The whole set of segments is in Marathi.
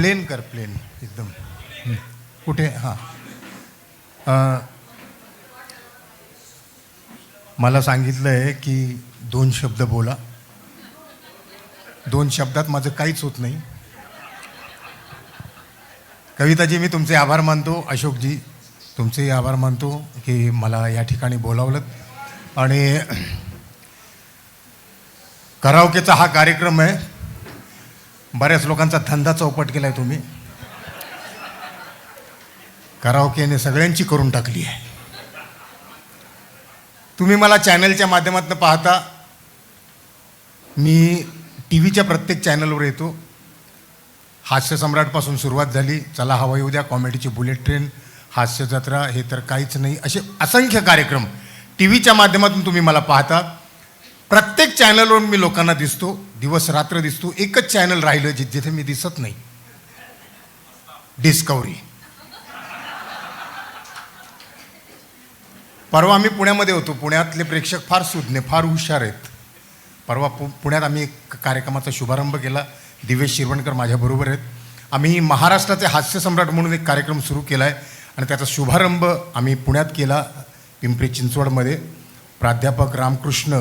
प्लेन कर प्लेन एकदम. कुठे? हां. मला सांगितलं आहे की दोन शब्द बोला. दोन शब्दात माझं काहीच होत नाही. कविताजी मी तुमचे आभार मानतो. अशोकजी तुमचेही आभार मानतो की मला या ठिकाणी बोलावलं आणि करावकेचा हा कार्यक्रम आहे. बऱ्याच लोकांचा धंदा चौपट केला आहे तुम्ही. कराओकेने सगळ्यांची करून टाकली आहे. तुम्ही मला चॅनलच्या माध्यमातून पाहता मी टी व्हीच्या प्रत्येक चॅनलवर येतो. हास्यसम्राटपासून सुरुवात झाली चला हवा येऊ द्या कॉमेडीची बुलेट ट्रेन हास्य जत्रा हे तर काहीच नाही असे असंख्य कार्यक्रम टी व्हीच्या माध्यमातून तुम्ही मला पाहता. प्रत्येक चॅनलवर मी लोकांना दिसतो दिवस रात्र दिसतो एकच चॅनल राहिलं जि जिथे मी दिसत नाही. डिस्कवरी परवा आम्ही पुण्यामध्ये होतो. पुण्यातले प्रेक्षक फार सुज्ञ फार हुशार आहेत. परवा पु पुण्यात आम्ही एक कार्यक्रमाचा शुभारंभ केला. दिवेश शिरवणकर माझ्याबरोबर आहेत. आम्ही महाराष्ट्राचे हास्यसम्राट म्हणून एक कार्यक्रम सुरू केला आहे आणि त्याचा शुभारंभ आम्ही पुण्यात केला पिंपरी चिंचवडमध्ये. प्राध्यापक रामकृष्ण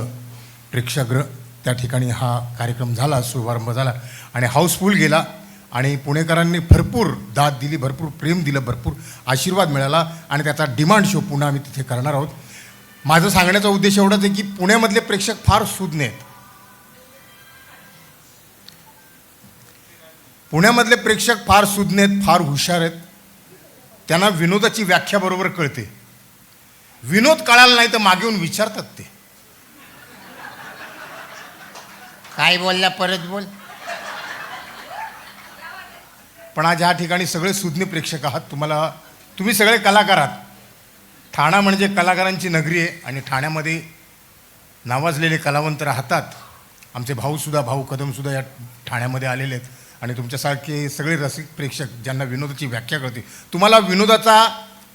प्रेक्षागृह त्या ठिकाणी हा कार्यक्रम झाला शुभारंभ झाला आणि हाऊसफुल गेला आणि पुणेकरांनी भरपूर दाद दिली भरपूर प्रेम दिलं भरपूर आशीर्वाद मिळाला आणि त्याचा डिमांड शो पुन्हा आम्ही तिथे करणार आहोत. माझं सांगण्याचा उद्देश एवढाच आहे की पुण्यामधले प्रेक्षक फार सुज्ञ आहेत. पुण्यामधले प्रेक्षक फार सुज्ञ आहेत फार हुशार आहेत. त्यांना विनोदाची व्याख्या बरोबर कळते. विनोद कळाला नाही तर मागे येऊन विचारतात ते. काय बोलला परत बोल. पण आज या ठिकाणी सगळे सुज्ञ प्रेक्षक आहात. तुम्हाला तुम्ही सगळे कलाकार आहात. ठाणा म्हणजे कलाकारांची नगरी आहे आणि ठाण्यामध्ये नावाजलेले कलावंत राहतात. आमचे भाऊसुद्धा भाऊ कदमसुद्धा या ठाण्यामध्ये आलेले आहेत. आणि तुमच्यासारखे सगळे रसिक प्रेक्षक ज्यांना विनोदाची व्याख्या करते तुम्हाला विनोदाचा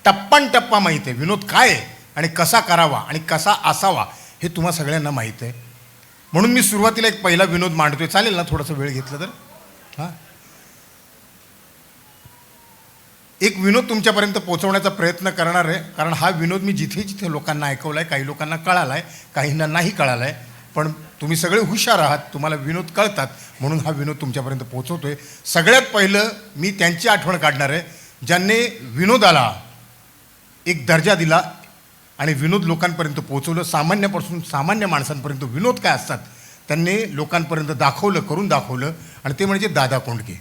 टप्पान टप्पा माहीत आहे. विनोद काय आहे आणि कसा करावा आणि कसा असावा हे तुम्हा सगळ्यांना माहीत आहे. म्हणून मी सुरुवातीला एक पहिला विनोद मांडतोय. चालेल ना थोडासा वेळ घेतला तर? हां? एक विनोद तुमच्यापर्यंत पोहोचवण्याचा प्रयत्न करणार आहे. कारण हा विनोद मी जिथे जिथे लोकांना ऐकवला आहे काही लोकांना कळाला आहे काहींना नाही कळाला आहे पण तुम्ही सगळे हुशार आहात तुम्हाला विनोद कळतात म्हणून हा विनोद तुमच्यापर्यंत पोहोचवतो आहे सगळ्यात पहिलं मी त्यांची आठवण काढणार आहे. ज्यांनी विनोदाला एक दर्जा दिला आणि विनोद लोकांपर्यंत पोहोचवलं. सामान्यापासून सामान्य माणसांपर्यंत विनोद काय असतात त्यांनी लोकांपर्यंत दाखवलं करून दाखवलं. आणि ते म्हणजे दादा कोंडके.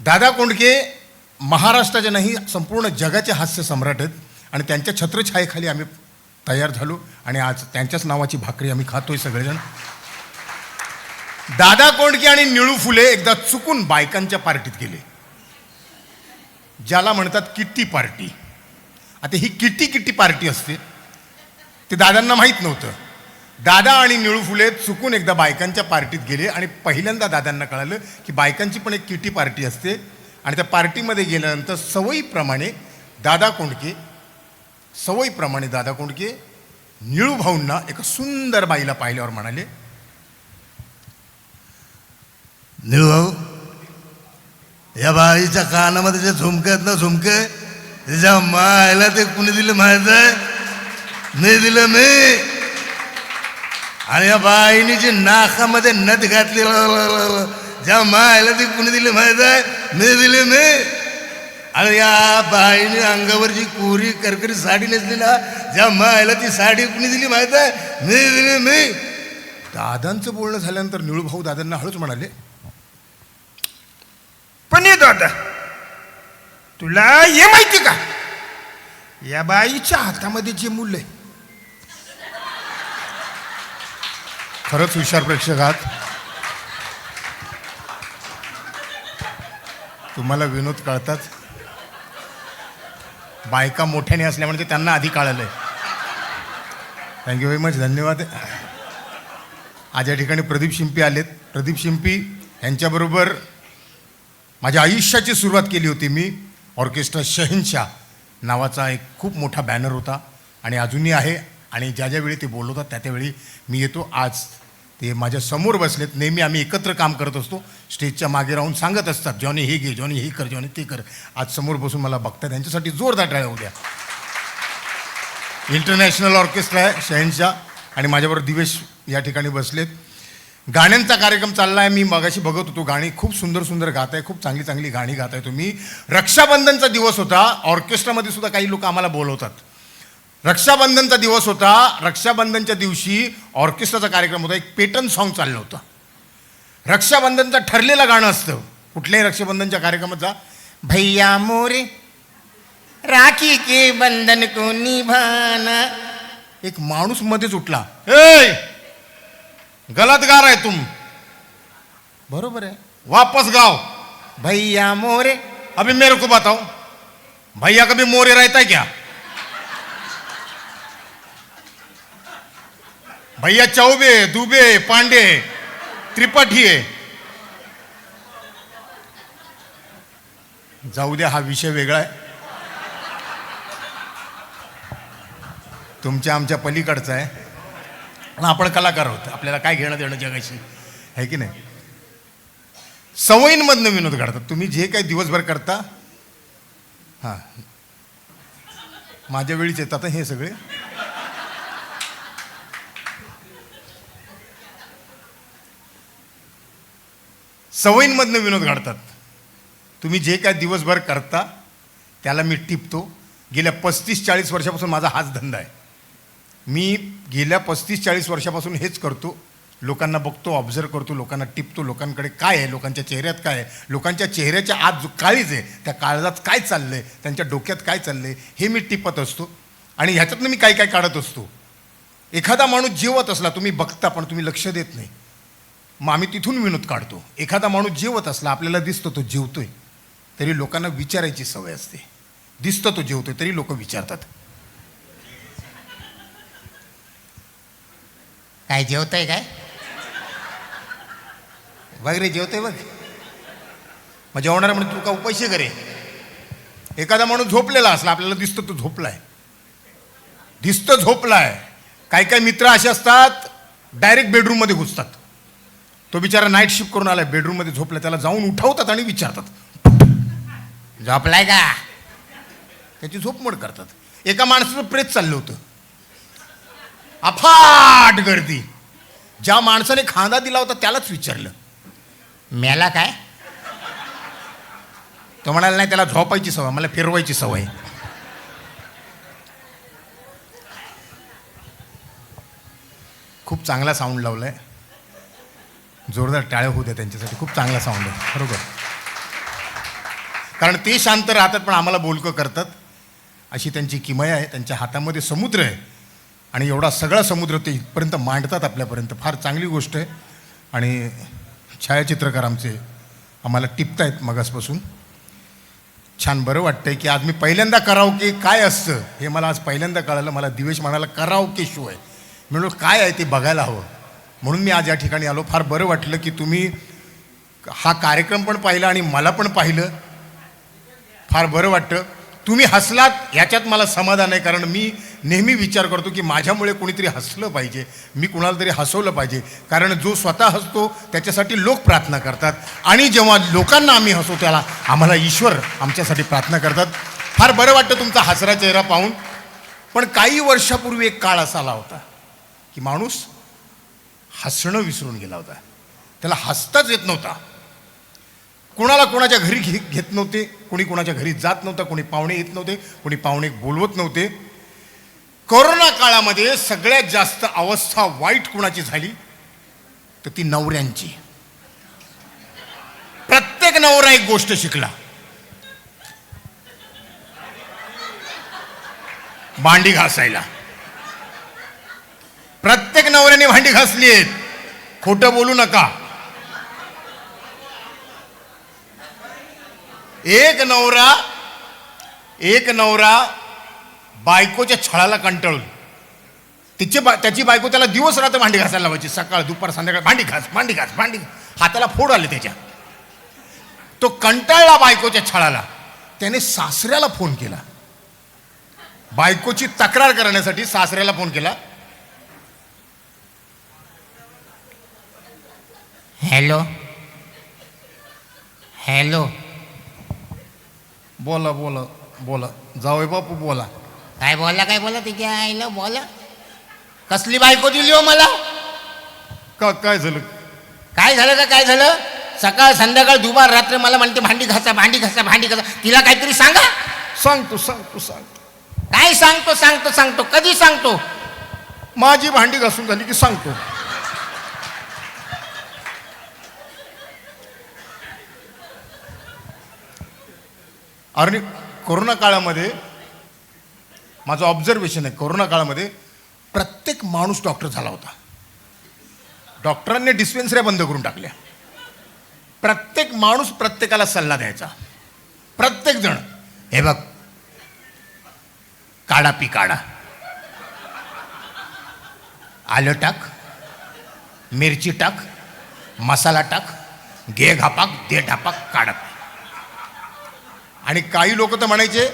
दादा कोंडके महाराष्ट्राच्या नाही संपूर्ण जगाचे हास्य सम्राट आहेत. आणि त्यांच्या छत्रछायेखाली आम्ही तयार झालो. आणि आज त्यांच्याच नावाची भाकरी आम्ही खातोय सगळेजण. दादा कोंडके आणि निळू फुले एकदा चुकून बायकांच्या पार्टीत गेले. ज्याला म्हणतात किट्टी पार्टी. आता ही किट्टी किट्टी पार्टी असते. ते दादांना माहीत नव्हतं. दादा आणि निळू फुले चुकून एकदा बायकांच्या पार्टीत गेले आणि पहिल्यांदा दादांना कळालं की बायकांची पण एक किटी पार्टी असते. आणि त्या पार्टीमध्ये गेल्यानंतर सवयीप्रमाणे दादा कोंडके सवयीप्रमाणे दादा कोंडके निळू भाऊंना एका सुंदर बाईला पाहिल्यावर म्हणाले निळू भाऊ या बाईच्या कानामध्ये जे झुमके आहेत ना झुमके त्याच्या मायला ते कुणी दिलं माहीत आहे? मी दिलं मी. आणि या बाईने जे नाकामध्ये नथ घातली. ज्या मायला ते कुणी दिलं माहीत आहे? मी दिले मी. आणि या बाईने अंगावर जी कोरी करकरी साडी नेसली ना ज्या मायला ती साडी कुणी दिली माहीत आहे? मी दिली मी. दादांचं बोलणं झाल्यानंतर निळू भाऊ दादांना हळूच म्हणाले पण ये दादा. तुला हे माहिती का? या बाईच्या हातामध्ये जे मुलं आहे. खरंच हुशार प्रेक्षक आहात. तुम्हाला विनोद कळतात. बायका मोठ्याने असल्या म्हणजे त्यांना आधी कळालंय. थँक्यू व्हेरी मच धन्यवाद. आज या ठिकाणी प्रदीप शिंपी आलेत. प्रदीप शिंपी यांच्याबरोबर माझ्या आयुष्याची सुरुवात केली होती मी. ऑर्केस्ट्रा शहनशाह नावाचा एक खूप मोठा बॅनर होता. आणि अजूनही आहे. आणि ज्या ज्यावेळी ते बोलवतात त्या त्यावेळी मी येतो. आज ते माझ्यासमोर बसलेत. नेहमी आम्ही एकत्र काम करत असतो. स्टेजच्या मागे राहून सांगत असतात जॉनी हे घे. जॉनी हे कर. जॉनी ते कर. आज समोर बसून मला बघतात त्यांच्यासाठी जोरदार टाळ्या उद्या इंटरनॅशनल ऑर्केस्ट्रा आहे शहनशाह. आणि माझ्याबरोबर दिवेश या ठिकाणी बसलेत. गाण्यांचा कार्यक्रम चालला आहे मी मगाशी बघत होतो गाणी खूप सुंदर सुंदर गात आहे खूप चांगली चांगली गाणी गात आहे तुम्ही. रक्षाबंधनचा दिवस होता ऑर्केस्ट्रामध्ये सुद्धा काही लोक आम्हाला बोलवतात. रक्षाबंधनचा दिवस होता रक्षाबंधनच्या दिवशी ऑर्केस्ट्राचा कार्यक्रम होता एक पेटन सॉन्ग चाललं होतं. रक्षाबंधनचं ठरलेलं गाणं असतं कुठल्याही रक्षाबंधनच्या कार्यक्रमाचा. भैया मोरे राखी के बंधन को निभाना. एक माणूस मध्येच उठला. ए गलत गा रहे तुम. बरोबर है वापस गाओ भैया मोरे. अभी मेरे को बताओ. भैया कभी मोरे रहता है क्या? भैया चौबे दुबे पांडे त्रिपाठी आहे जाऊ द्या हा विषय वेगळा आहे. तुमच्या आमच्या पलीकडचा आहे. पण आपण कलाकार आहोत आपल्याला काय घेणं देणं जगाशी? आहे की नाही? सवयींमधनं विनोद काढतात. तुम्ही जे काही दिवसभर करता हां. माझ्या वेळीच येतात हे सगळे. सवयींमधनं विनोद काढतात. तुम्ही जे काय दिवसभर करता त्याला मी टिपतो. गेल्या पस्तीस चाळीस वर्षापासून माझा हाच धंदा आहे. मी गेल्या पस्तीस चाळीस वर्षापासून हेच करतो. लोकांना बघतो ऑब्झर्व करतो लोकांना टिपतो लोकांकडे काय आहे लोकांच्या चेहऱ्यात काय आहे? लोकांच्या चेहऱ्याच्या आत जो काळीज आहे त्या काळजात काय चाललं आहे त्यांच्या डोक्यात काय चाललं आहे हे मी टिपत असतो. आणि ह्याच्यातनं मी काय काय काढत असतो? एखादा माणूस जेवत असला तुम्ही बघता पण तुम्ही लक्ष देत नाही. मग आम्ही तिथून विनोद काढतो. एखादा माणूस जेवत असला आपल्याला दिसतो तो जेवतोय. तरी लोकांना विचारायची सवय असते. दिसतं तो जेवतोय तरी लोक विचारतात. काय जेवतंय काय? बघ रे जेवतोय बघ. मग जेवणारा म्हणून तू का उपाशी करे एखादा माणूस झोपलेला असला आपल्याला दिसतं तो झोपलाय. दिसतं झोपलाय. काही काही मित्र असे असतात डायरेक्ट बेडरूममध्ये घुसतात. तो बिचारा नाईट शिफ्ट करून आलाय बेडरूममध्ये झोपला त्याला जाऊन उठवतात आणि विचारतात. झोपलाय का? त्याची झोपमोड करतात. एका माणसाचं प्रेत चाललं होतं. अफाट गर्दी. ज्या माणसाने खांदा दिला होता त्यालाच विचारलं. मेला काय? तो म्हणाला नाही त्याला झोपायची सवय मला फिरवायची सवय. खूप चांगला साऊंड लावलाय. जोरदार टाळ्या होऊ द्या त्यांच्यासाठी. खूप चांगला साऊंड आहे. बरोबर? कारण ते शांत राहतात पण आम्हाला बोलकं करतात. अशी त्यांची किमया आहे त्यांच्या हातामध्ये समुद्र आहे. आणि एवढा सगळा समुद्र ते इथपर्यंत मांडतात आपल्यापर्यंत. फार चांगली गोष्ट आहे. आणि छायाचित्रकार आमचे आम्हाला टिपतायत मगासपासून. छान बरं वाटतंय की आज मी पहिल्यांदा करावके काय असतं हे मला आज पहिल्यांदा कळालं. मला दिवेश म्हणाला करावके शो आहे. म्हणून काय आहे ते बघायला हवं? म्हणून मी आज या ठिकाणी आलो. फार बरं वाटलं की तुम्ही हा कार्यक्रम पण पाहिला आणि मला पण पाहिलं. फार बरं वाटतं. तुम्ही हसलात ह्याच्यात मला समाधान आहे. कारण मी नेहमी विचार करतो की माझ्यामुळे कोणीतरी हसलं पाहिजे मी कुणाला तरी हसवलं पाहिजे. कारण जो स्वतः हसतो त्याच्यासाठी लोक प्रार्थना करतात. आणि जेव्हा लोकांना आम्ही हसवतो त्याला आम्हाला ईश्वर आमच्यासाठी प्रार्थना करतात. फार बरं वाटतं तुमचा हसरा चेहरा पाहून. पण काही वर्षापूर्वी एक काळ असा आला होता की माणूस हसणं विसरून गेला होता. त्याला हसताच येत नव्हता. कोणाला कोणाच्या घरी घे घेत नव्हते कोणी कोणाच्या घरी जात नव्हतं कोणी पाहुणे येत नव्हते कोणी पाहुणे बोलवत नव्हते. कोरोना काळामध्ये सगळ्यात जास्त अवस्था वाईट कुणाची झाली? तर ती नवऱ्यांची. प्रत्येक नवरा एक गोष्ट शिकला. भांडी घासायला. प्रत्येक नवऱ्याने भांडी घासली आहेत. खोटं बोलू नका. एक नवरा एक नवरा बायकोच्या छळाला कंटाळून. तिची बा त्याची बायको त्याला दिवस रात्र भांडी घासायला लावायची. सकाळ दुपार संध्याकाळ भांडी घास भांडी घास भांडी घास. हाताला फोड आले त्याच्या. तो कंटाळला बायकोच्या छळाला. त्याने सासऱ्याला फोन केला. बायकोची तक्रार करण्यासाठी सासऱ्याला फोन केला. हॅलो. हॅलो. बोला बोला बोला. जावय बापू बोला. काय बोलला काय बोला तिच्या आईला बोला कसली बायको दिली हो मला? का काय झालं? काय झालं का काय झालं? सकाळ संध्याकाळ दुपार रात्र मला म्हणते भांडी घासा भांडी घासा भांडी घासा. तिला काहीतरी सांगा. सांगतो सांगतो सांगतो. काय सांगतो सांगतो सांगतो? कधी सांगतो? माझी भांडी घासून झाली की सांगतो. आणि कोरोना काळामध्ये माझं ऑब्झर्वेशन आहे. कोरोना काळामध्ये प्रत्येक माणूस डॉक्टर झाला होता. डॉक्टरांनी डिस्पेन्सऱ्या बंद करून टाकल्या. प्रत्येक माणूस प्रत्येकाला सल्ला द्यायचा. प्रत्येक जण हे बघ काढा पी काढा. आलं टाक मिरची टाक मसाला टाक घे घापाक दे ढापाक काढत आणि काही लोक तर म्हणायचे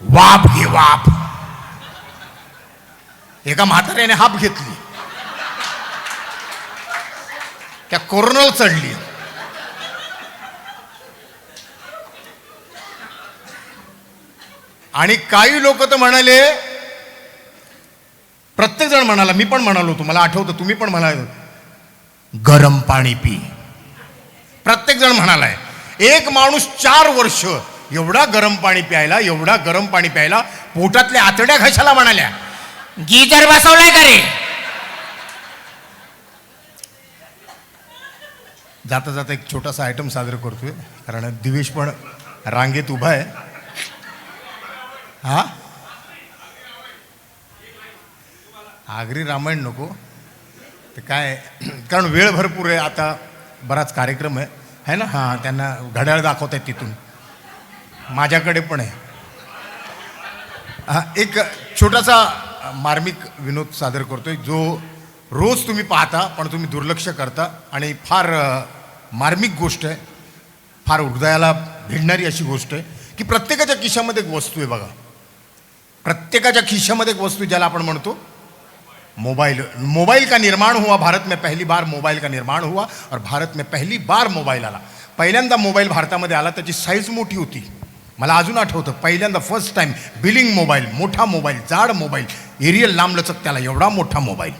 वाप घे वाप एका म्हाताऱ्याने हाप घेतली. त्या कोरोनाला चढली. आणि काही लोक तर म्हणाले प्रत्येक जण म्हणाला मी पण म्हणालो तुम्हाला आठवतं तुम्ही पण म्हणाल गरम पाणी पी. प्रत्येक जण म्हणालाय एक माणूस चार वर्ष एवढा गरम पाणी प्यायला एवढा गरम पाणी प्यायला पोटातल्या आतड्या घशाला म्हणाल्या. गीजर बसवलाय का रे जाता जाता एक छोटासा आयटम सादर करतोय. कारण दिवेश पण रांगेत उभा आहे. हा? आगरी रामायण नको. ते काय कारण वेळ भरपूर आहे. आता बराच कार्यक्रम आहे. है ना? हां त्यांना घड्याळ दाखवत आहेत तिथून. माझ्याकडे पण आहे. हा एक छोटासा मार्मिक विनोद सादर करतोय जो रोज तुम्ही पाहता पण तुम्ही दुर्लक्ष करता. आणि फार मार्मिक गोष्ट आहे. फार हृदयाला भिडणारी अशी गोष्ट आहे की प्रत्येकाच्या खिशामध्ये एक वस्तू आहे बघा. प्रत्येकाच्या खिशामध्ये एक वस्तू ज्याला आपण म्हणतो मोबाइल मोबाइल का निर्माण हुआ? भारत में पहली बार मोबाइल का निर्माण हुआ? और भारत में पहली बार मोबाईल आला. पहिल्यांदा मोबाईल भारतामध्ये आला त्याची साईज मोठी होती. मला अजून आठवतं पहिल्यांदा फर्स्ट टाईम बिलिंग मोबाईल मोठा मोबाईल जाड मोबाईल एरियल लांबलचक त्याला एवढा मोठा मोबाईल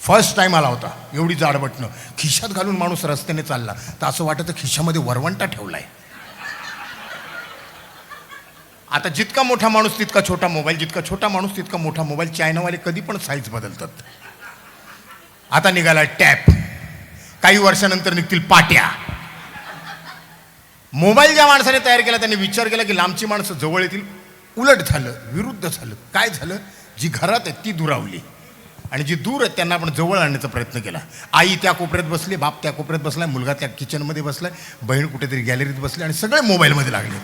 फर्स्ट टाईम आला होता एवढी जाड बटणं. खिशात घालून माणूस रस्त्याने चालला तर असं वाटतं खिशामध्ये वरवंटा ठेवलाय. आता जितका मोठा माणूस तितका छोटा मोबाईल जितका छोटा माणूस तितका मोठा मोबाईल चायनावाले कधी पण साईज बदलतात. आता निघाला टॅप. काही वर्षानंतर निघतील पाट्या. मोबाईल ज्या माणसाने तयार केला त्यांनी विचार केला की लांबची माणसं जवळ येतील. उलट झालं विरुद्ध झालं. काय झालं? जी घरात आहेत ती दुरावली. आणि जी दूर आहेत त्यांना आपण जवळ आणण्याचा प्रयत्न केला. आई त्या कोपऱ्यात बसली बाप त्या कोपऱ्यात बसलाय मुलगा त्या किचनमध्ये बसलाय बहीण कुठेतरी गॅलरीत बसली आणि सगळे मोबाईलमध्ये लागले.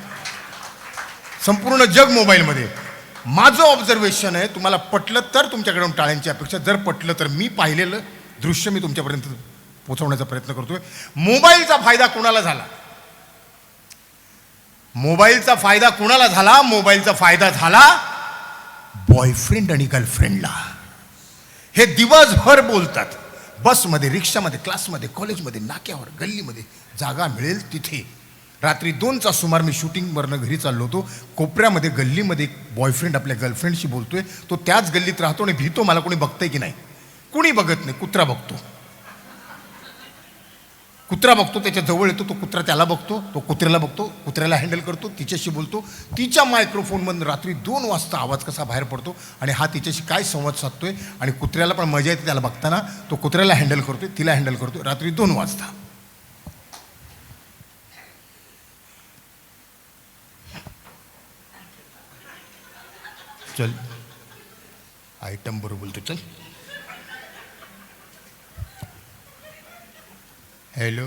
संपूर्ण जग मोबाईलमध्ये. माझं ऑब्झर्वेशन आहे तुम्हाला पटलं तर तुमच्याकडून टाळ्यांची अपेक्षा जर पटलं तर मी पाहिलेलं दृश्य मी तुमच्यापर्यंत पोचवण्याचा प्रयत्न करतोय. मोबाईलचा फायदा कोणाला झाला? मोबाईलचा फायदा कुणाला झाला? मोबाईलचा फायदा झाला बॉयफ्रेंड आणि गर्लफ्रेंडला हे दिवसभर बोलतात. बसमध्ये रिक्षामध्ये क्लासमध्ये कॉलेजमध्ये नाक्यावर गल्लीमध्ये जागा मिळेल तिथे. रात्री दोनचा सुमार मी शूटिंगवरनं घरी चाललो होतो. कोपऱ्यामध्ये गल्लीमध्ये एक बॉयफ्रेंड आपल्या गर्लफ्रेंडशी बोलतोय. तो त्याच गल्लीत राहतो आणि भीतो मला कोणी बघतंय की नाही. कुणी बघत नाही कुत्रा बघतो. कुत्रा बघतो त्याच्याजवळ येतो तो कुत्रा त्याला बघतो तो कुत्र्याला बघतो कुत्र्याला हँडल करतो तिच्याशी बोलतो. तिच्या मायक्रोफोनमधून रात्री दोन वाजता आवाज कसा बाहेर पडतो आणि हा तिच्याशी काय संवाद साधतोय आणि कुत्र्याला पण मजा येते त्याला बघताना तो कुत्र्याला हँडल करतोय तिला हँडल करतोय रात्री दोन वाजता. चल. आयटम बरोबर बोलतो चल. हॅलो.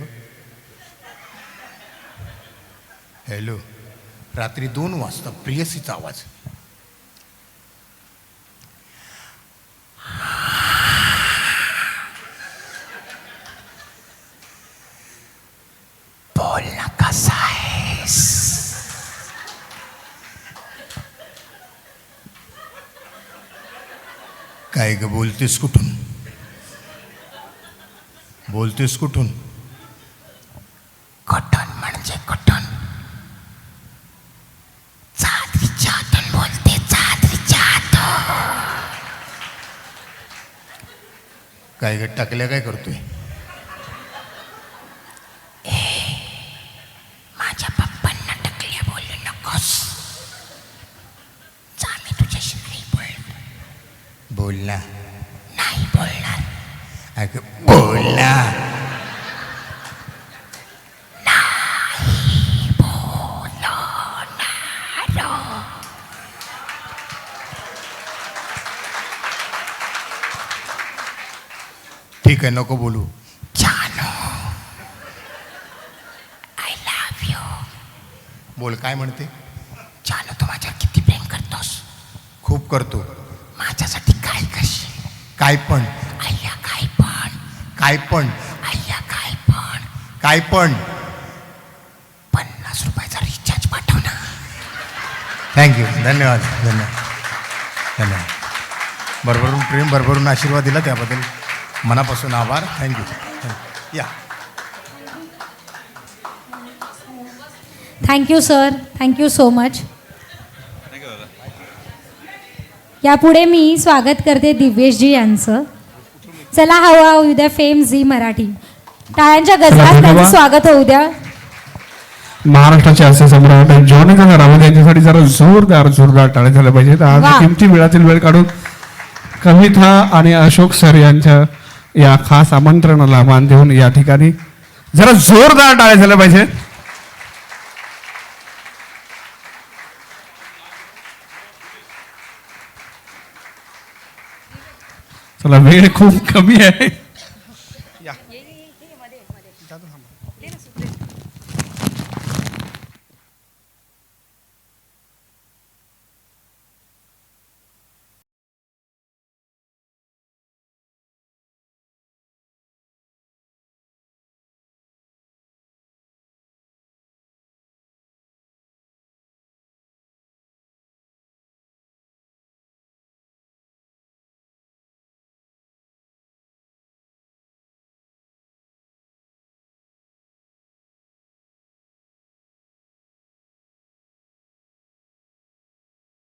हॅलो. रात्री दोन वाजता प्रियसीचा आवाज. बोल ना कसा आहेस? काय ग बोलतेस कुठून? बोलतेस कुठून? काय ग टाकल्या काय करतोय? माझ्या पप्पांना टकल्या बोलू नकोस. मी तुझ्याशी नाही बोल बोल ना नाही बोलणार. अगं बोल ठीक आहे नको बोलू जानू आय लव्ह यू बोल काय म्हणते? जानू तू माझ्यावर किती प्रेम करतोस? खूप करतो. माझ्यासाठी काय करशील? काय पण. अय्या काय पण. काय पण. अय्या काय पण. काय पण. पन्नास रुपयाचा रिचार्ज पाठव ना. थँक्यू धन्यवाद. धन्यवाद. धन्यवाद. भरभरून प्रेम भरभरून आशीर्वाद दिला त्याबद्दल. मनापासून आभार. थँक्यू या thank you sir thank you so much यापुढे मी स्वागत करते दिव्येशजी यांचं. चला हवा होऊ द्या फेम झी मराठी. टाळ्यांच्या गजरात त्यांचं स्वागत होऊ द्या. महाराष्ट्राचे असे सम्राट जॉनिका घरामध्ये यांच्यासाठी जरा जोरदार जोरदार टाळे झाले पाहिजेत. आज. किमती वेळातील वेळ काढून कविता आणि अशोक सर यांच्या या खास आमंत्रणाला मान देऊन या ठिकाणी जरा जोरदार टाळे झाले पाहिजेत चला वेळ खूप कमी आहे.